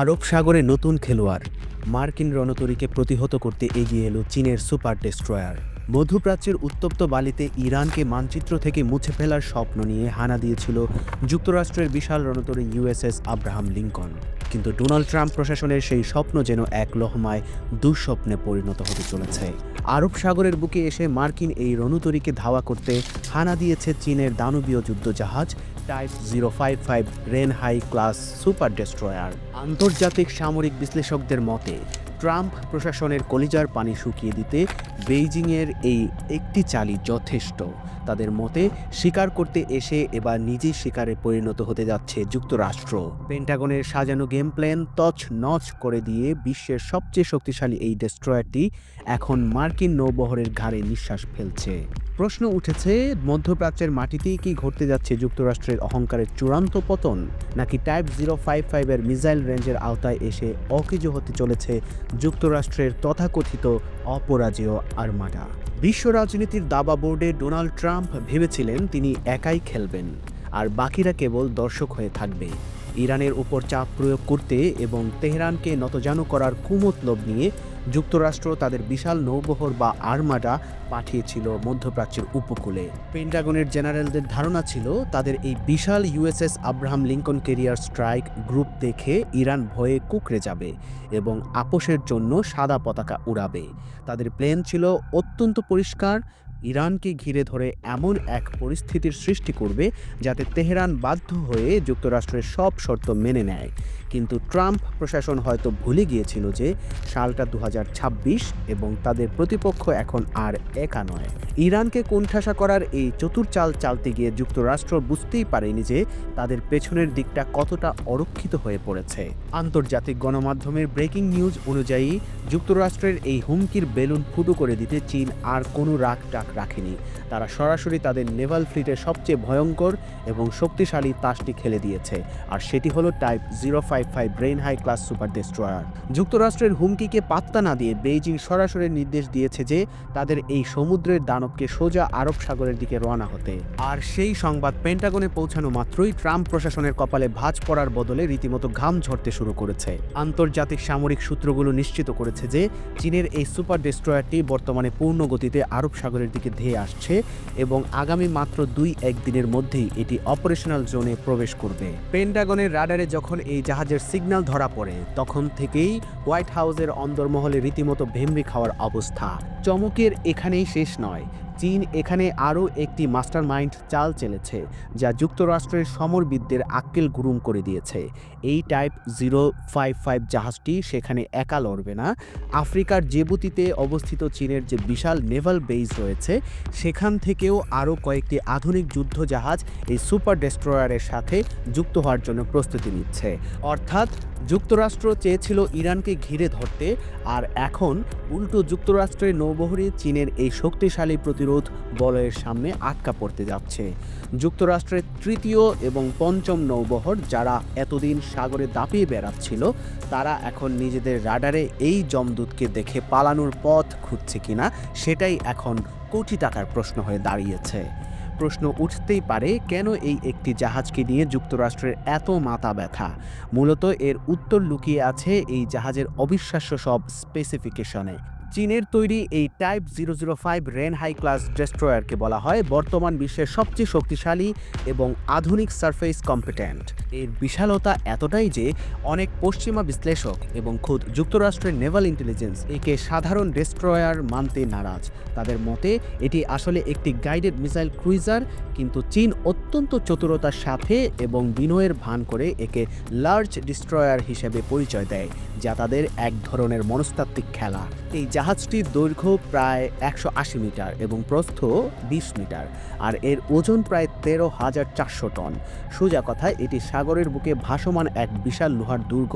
আরব সাগরে নতুন খেলোয়াড়। মার্কিন রণতরীকে প্রতিহত করতে এগিয়ে এলো চীনের সুপার ডেস্ট্রয়ার। মধ্যপ্রাচ্যের উত্তপ্ত বালিতে ইরানকে মানচিত্র থেকে মুছে ফেলার স্বপ্ন নিয়ে হানা দিয়েছিল যুক্তরাষ্ট্রের বিশাল রণতরী ইউএসএস আব্রাহাম লিঙ্কন। কিন্তু ডোনাল্ড ট্রাম্প প্রশাসনের সেই স্বপ্ন যেন এক লহমায় দুঃস্বপ্নে পরিণত হতে চলেছে। আরব সাগরের বুকে এসে মার্কিন এই রণতরীকে ধাওয়া করতে হানা দিয়েছে চীনের দানবীয় যুদ্ধজাহাজ type zero five five Renhai class super destroyer আন্তর্জাতিক সামরিক বিশ্লেষকদের মতে, ট্রাম্প প্রশাসনের কলিজার পানি শুকিয়ে দিতে বেইজিংয়ের এই একটি চালই যথেষ্ট। তাদের মতে, শিকার করতে এসে এবার নিজেই শিকারে পরিণত হতে যাচ্ছে যুক্তরাষ্ট্র। পেন্টাগনের সাজানো গেম প্ল্যান তছ নচ করে দিয়ে বিশ্বের সবচেয়ে শক্তিশালী এই ডেস্ট্রয়ারটি এখন মার্কিন নৌবহরের ঘাড়ে নিঃশ্বাস ফেলছে। প্রশ্ন উঠেছে, মধ্যপ্রাচ্যের মাটিতেই কি ঘটতে যাচ্ছে যুক্তরাষ্ট্রের অহংকারের চূড়ান্ত পতন? নাকি টাইপ জিরো ফাইভ ফাইভের মিসাইল রেঞ্জের আওতায় এসে অকেজো হতে চলেছে যুক্তরাষ্ট্রের তথাকথিত অপরাজেয় আর্মাডা বিশ্ব রাজনীতির দাবা বোর্ডে ডোনাল্ড ট্রাম্প ভেবেছিলেন তিনি একাই খেলবেন, আর বাকিরা কেবল দর্শক হয়ে থাকবে। ইরানের উপর চাপ প্রয়োগ করতে এবং তেহরানকে নতজানু করার কুমতলব নিয়ে যুক্তরাষ্ট্র তাদের বিশাল নৌবহর বা আর্মাডা পাঠিয়েছিল মধ্যপ্রাচ্যের উপকূলে। পেন্টাগনের জেনারেলদের ধারণা ছিল, তাদের এই বিশাল USS Abraham Lincoln carrier strike group দেখে ইরান ভয়ে কুকড়ে যাবে এবং আপোষের জন্য সাদা পতাকা উড়াবে। তাদের প্লেন ছিল অত্যন্ত পরিষ্কার ইরানকে ঘিরে ধরে এমন এক পরিস্থিতির সৃষ্টি করবে যাতে তেহরান বাধ্য হয়ে যুক্তরাষ্ট্রের সব শর্ত মেনে নেয়। কিন্তু ট্রাম্প প্রশাসন হয়তো ভুলে গিয়েছিল যে সালটা দু হাজার ছাব্বিশ এবং তাদের প্রতিপক্ষ এখন আর একা নয়। ইরানকে কোণঠাসা করার এই চতুর্চাল চালতে গিয়ে যুক্তরাষ্ট্র বুঝতেই পারেনি যে তাদের পেছনের দিকটা কতটা অরক্ষিত হয়ে পড়েছে। আন্তর্জাতিক গণমাধ্যমের ব্রেকিং নিউজ অনুযায়ী যুক্তরাষ্ট্রের এই হুমকির বেলুন ফুটো করে দিতে চীন আর কোনো রাগ টাক রাখেনি। তারা সরাসরি তাদের নেভাল ফ্লিটের সবচেয়ে ভয়ঙ্কর এবং শক্তিশালী তাসটি খেলে দিয়েছে। আর সেটি হলো type zero five five Renhai class super destroyer. যুক্তরাষ্ট্রের হুমকিকে পাত্তা না দিয়ে বেইজিং সরাসরি নির্দেশ দিয়েছে যে তাদের এই সমুদ্রের দানবকে সোজা আরব সাগরের দিকে রওনা হতে। আর সেই সংবাদ পেন্টাগনে পৌঁছানো মাত্রই ট্রাম্প প্রশাসনের কপালে ভাঁজ পড়ার বদলে রীতিমতো ঘাম ঝরতে শুরু করেছে। আন্তর্জাতিক সামরিক সূত্রগুলো নিশ্চিত করেছে যে চীনের এই সুপার ডেস্ট্রয়ারটি বর্তমানে পূর্ণ গতিতে আরব সাগরের দিকে ধেয়ে আসছে এবং আগামী মাত্র দুই একদিনের মধ্যেই এটি অপারেশনাল জোনে প্রবেশ করবে। পেন্টাগনের রাডারে যখন এই জাহাজের সিগন্যাল ধরা পড়ে, তখন থেকেই হোয়াইট হাউসের অন্দরমহলে রীতিমতো ভেমরি খাওয়ার অবস্থা। চমকের এখানেই শেষ নয় চীন এখানে আরও একটি মাস্টার মাইন্ড চাল চেলেছে, যা যুক্তরাষ্ট্রের সমরবিদদের আক্কেল গুরুম করে দিয়েছে। এই টাইপ জিরো ফাইভ ফাইভ জাহাজটি সেখানে একা লড়বে না। আফ্রিকার জেবুতিতে অবস্থিত চীনের যে বিশাল নেভাল বেস রয়েছে, সেখান থেকেও আরও কয়েকটি আধুনিক যুদ্ধ জাহাজ এই সুপার ডেস্ট্রয়ারের সাথে যুক্ত হওয়ার জন্য প্রস্তুতি নিচ্ছে। অর্থাৎ যুক্তরাষ্ট্র চেয়েছিল ইরানকে ঘিরে ধরতে, আর এখন উল্টো যুক্তরাষ্ট্রের নৌবহরে চীনের এই শক্তিশালী প্রতিরোধ বলয়ের সামনে আটকা পড়তে যাচ্ছে। যুক্তরাষ্ট্রের তৃতীয় এবং পঞ্চম নৌবহর যারা এতদিন সাগরে দাপিয়ে বেড়াচ্ছিল, তারা এখন নিজেদের রাডারে এই জমদূতকে দেখে পালানোর পথ খুঁজছে কিনা, সেটাই এখন কোটি টাকার প্রশ্ন হয়ে দাঁড়িয়েছে। প্রশ্ন উঠতেই পারে, কেন এই একটি জাহাজকে নিয়ে যুক্তরাষ্ট্রের এত মাথা ব্যথা? মূলত এর উত্তর লুকিয়ে আছে এই জাহাজের অবিশ্বাস্য সব স্পেসিফিকেশনে চীনের তৈরি এই type zero zero five Renhai class ডেস্ট্রয়ারকে বলা হয়, বর্তমান বিশ্বের সবচেয়ে শক্তিশালী এবং আধুনিক সারফেস কম্পিটেন্ট এর বিশালতা এতটাই যে অনেক পশ্চিমা বিশ্লেষক এবং খোদ যুক্তরাষ্ট্রের নেভাল ইন্টেলিজেন্স একে সাধারণ ডেস্ট্রয়ার মানতে নারাজ। তাদের মতে, এটি আসলে একটি গাইডেড মিসাইল ক্রুইজার কিন্তু চীন অত্যন্ত চতুরতার সাথে এবং বিনয়ের ভান করে একে লার্জ ডিস্ট্রয়ার হিসেবে পরিচয় দেয়। যা তাদের এক ধরনের মনস্তাত্ত্বিক খেলা। এই জাহাজটির দৈর্ঘ্য প্রায় একশো আশি মিটার এবং প্রস্থ বিশ মিটার, আর এর ওজন প্রায় তেরো হাজার চারশো টন। সোজা কথায়, এটি সাগরের বুকে ভাসমান এক বিশাল লোহার দুর্গ।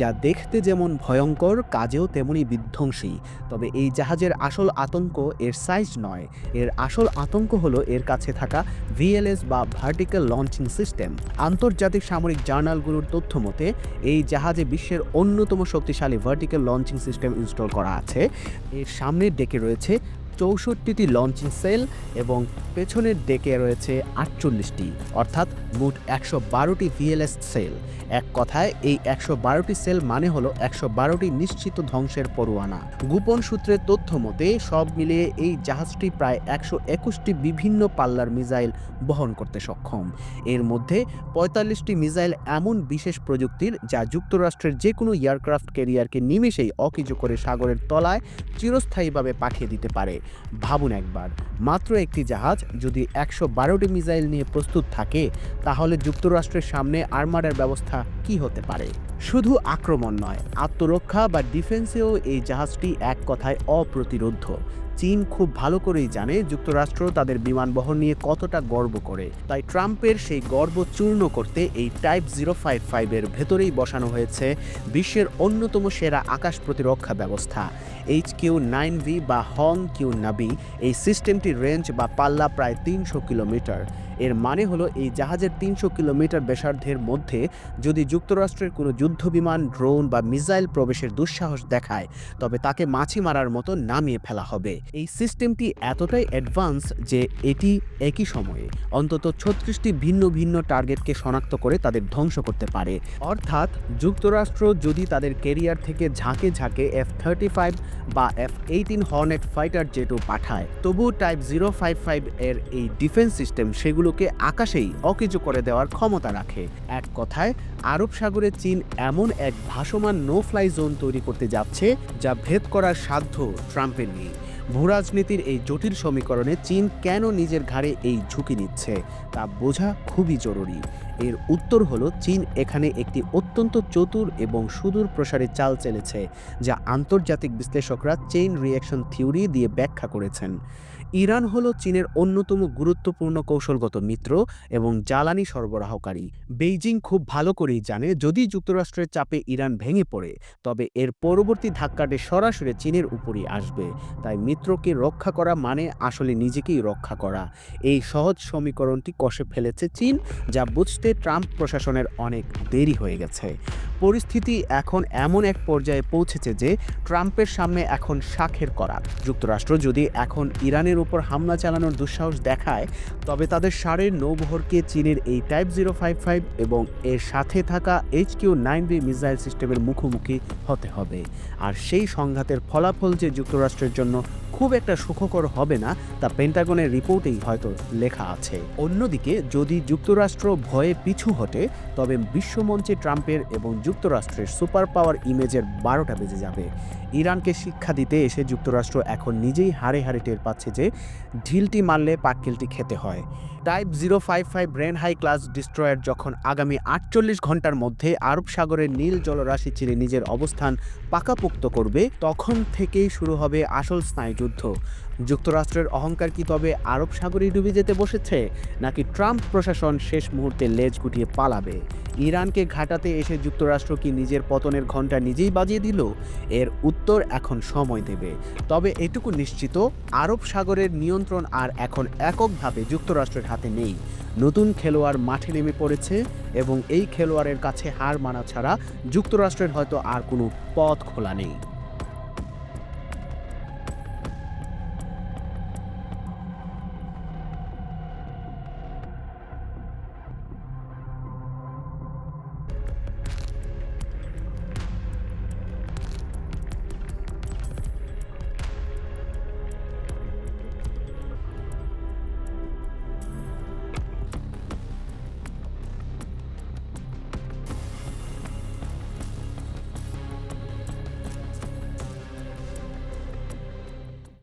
যা দেখতে যেমন ভয়ঙ্কর, কাজেও তেমনি বিধ্বংসী। তবে এই জাহাজের আসল আতঙ্ক এর সাইজ নয়। এর আসল আতঙ্ক হলো এর কাছে থাকা ভিএলএস বা ভার্টিক্যাল লঞ্চিং সিস্টেম আন্তর্জাতিক সামরিক জার্নালগুলোর তথ্য মতে, এই জাহাজে বিশ্বের অন্যতম শক্তিশালী ভার্টিক্যাল লঞ্চিং সিস্টেম ইনস্টল করা আছে। এর সামনের ডেকে রয়েছে চৌষট্টিটি লঞ্চিং সেল এবং পেছনের ডেকে রয়েছে আটচল্লিশটি, অর্থাৎ মোট একশো বারোটি ভিএলএস সেল। এক কথায়, এই একশো বারোটি সেল মানে হলো একশো বারোটি নিশ্চিত ধ্বংসের পরোয়ানা। গোপন সূত্রের তথ্য মতে, সব মিলিয়ে এই জাহাজটি প্রায় একশো একুশটি বিভিন্ন পাল্লার মিসাইল বহন করতে সক্ষম। এর মধ্যে পঁয়তাল্লিশটি মিসাইল এমন বিশেষ প্রযুক্তির যা যুক্তরাষ্ট্রের যে কোনো এয়ারক্রাফট ক্যারিয়ারকে নিমেষেই অকিজু করে সাগরের তলায় চিরস্থায়ীভাবে পাঠিয়ে দিতে পারে। ভাবুন একবার। মাত্র একটি জাহাজ যদি একশো বারোটি মিসাইল নিয়ে প্রস্তুত থাকে, তাহলে যুক্তরাষ্ট্রের সামনে আর্মারের ব্যবস্থা কি হতে পারে? শুধু আক্রমণ নয়, আত্মরক্ষা বা ডিফেন্সেও এই জাহাজটি এক কথায় অপ্রতিরোধ্য। চীন খুব ভালো করেই জানে যুক্তরাষ্ট্র তাদের বিমান বহর নিয়ে কতটা গর্ব করে। তাই ট্রাম্পের সেই গর্ব চূর্ণ করতে এই টাইপ জিরো ফাইভ ফাইভের ভেতরেই বসানো হয়েছে বিশ্বের অন্যতম সেরা আকাশ প্রতিরক্ষা ব্যবস্থা। এইচ কিউ নাইন ভি বা হং কিউ নাবি এই সিস্টেমটির রেঞ্জ বা পাল্লা প্রায় তিনশো কিলোমিটার। এর মানে হলো এই জাহাজের তিনশো কিলোমিটার ব্যাসার্ধের মধ্যে যদি যুক্তরাষ্ট্রের কোনো যুদ্ধবিমান, ড্রোন বা মিসাইল প্রবেশের দুঃসাহস দেখায়, তবে তাকে মাছি মারার মতো নামিয়ে ফেলা হবে। এই সিস্টেমটি এতটাই অ্যাডভান্স যে এটি একই সময়ে অন্তত ছত্রিশটি ভিন্ন ভিন্ন টার্গেটকে শনাক্ত করে তাদের ধ্বংস করতে পারে। অর্থাৎ যুক্তরাষ্ট্র যদি তাদের কেরিয়ার থেকে ঝাঁকে ঝাঁকে এফ থার্টি ফাইভ বা এফ এইটিন হর্নেট ফাইটার জেটও পাঠায় তবু টাইপ জিরো ফাইভ ফাইভ এর এই ডিফেন্স সিস্টেম সেগুলোকে আকাশেই অকেজো করে দেওয়ার ক্ষমতা রাখে। এক কথায়, আরব সাগরে চীন এমন এক ভাসমান নো ফ্লাই জোন তৈরি করতে যাচ্ছে, যা ভেদ করার সাধ্য ট্রাম্পের নেই। ভূরাজনীতির এই জটিল সমীকরণে চীন কেন নিজের ঘাড়ে এই ঝুঁকি নিচ্ছে, তা বোঝা খুবই জরুরি। এর উত্তর হলো, চীন এখানে একটি অত্যন্ত চতুর এবং সুদূর প্রসারী চাল চেলেছে, যা আন্তর্জাতিক বিশ্লেষকরা চেইন রিয়াকশন থিওরি দিয়ে ব্যাখ্যা করেছেন। ইরান হলো চীনের অন্যতম গুরুত্বপূর্ণ কৌশলগত মিত্র এবং জ্বালানি সরবরাহকারী। বেইজিং খুব ভালো করেই জানে, যদি যুক্তরাষ্ট্রের চাপে ইরান ভেঙে পড়ে, তবে এর পরবর্তী ধাক্কাটি সরাসরি চীনের উপরই আসবে। তাই মিত্রকে রক্ষা করা মানে আসলে নিজেকেই রক্ষা করা। এই সহজ সমীকরণটি কষে ফেলেছে চীন, যা বুঝতে ট্রাম্প প্রশাসনের অনেক দেরি হয়ে গেছে। পরিস্থিতি এখন এমন এক পর্যায়ে পৌঁছেছে যে ট্রাম্পের সামনে এখন শাখের করা। যুক্তরাষ্ট্র যদি এখন ইরানের উপর হামলা চালানোর দুঃসাহস দেখায়, তবে তাদের সারের নৌবহরকে চীনের এই টাইপ জিরো ফাইভ ফাইভ এবং এর সাথে থাকা H Q nine B missile সিস্টেমের মুখোমুখি হতে হবে। আর সেই সংঘাতের ফলাফল যে যুক্তরাষ্ট্রের জন্য খুব একটা সুখকর হবে না, তা পেন্টাগনের রিপোর্টেই হয়তো লেখা আছে। অন্যদিকে যদি যুক্তরাষ্ট্র ভয়ে পিছু হটে, তবে বিশ্বমঞ্চে ট্রাম্পের এবং যুক্তরাষ্ট্রের সুপার পাওয়ার ইমেজের বারোটা বেজে যাবে। ইরানকে শিক্ষা দিতে এসে যুক্তরাষ্ট্র এখন নিজেই হারে হারে টের পাচ্ছে যে ঢিলটি মারলে পাটকেলটি খেতে হয়। Type zero five five Renhai class destroyer যখন আগামী আটচল্লিশ ঘণ্টার মধ্যে আরব সাগরের নীল জলরাশি চিরে নিজের অবস্থান পাকাপোক্ত করবে, তখন থেকেই শুরু হবে আসল স্নায়ুযুদ্ধ যুক্তরাষ্ট্রের অহংকার কি তবে আরব সাগরেই ডুবে যেতে বসেছে, নাকি ট্রাম্প প্রশাসন শেষ মুহূর্তে লেজ গুটিয়ে পালাবে? ইরানকে ঘাটাতে এসে যুক্তরাষ্ট্র কি নিজের পতনের ঘণ্টা নিজেই বাজিয়ে দিল? এর উত্তর এখন সময় দেবে। তবে এটুকু নিশ্চিত, আরব সাগরের নিয়ন্ত্রণ আর এখন এককভাবে যুক্তরাষ্ট্রের হাতে নেই। নতুন খেলোয়াড় মাঠে নেমে পড়েছে এবং এই খেলোয়াড়ের কাছে হার মানা ছাড়া যুক্তরাষ্ট্রের হয়তো আর কোনো পথ খোলা নেই।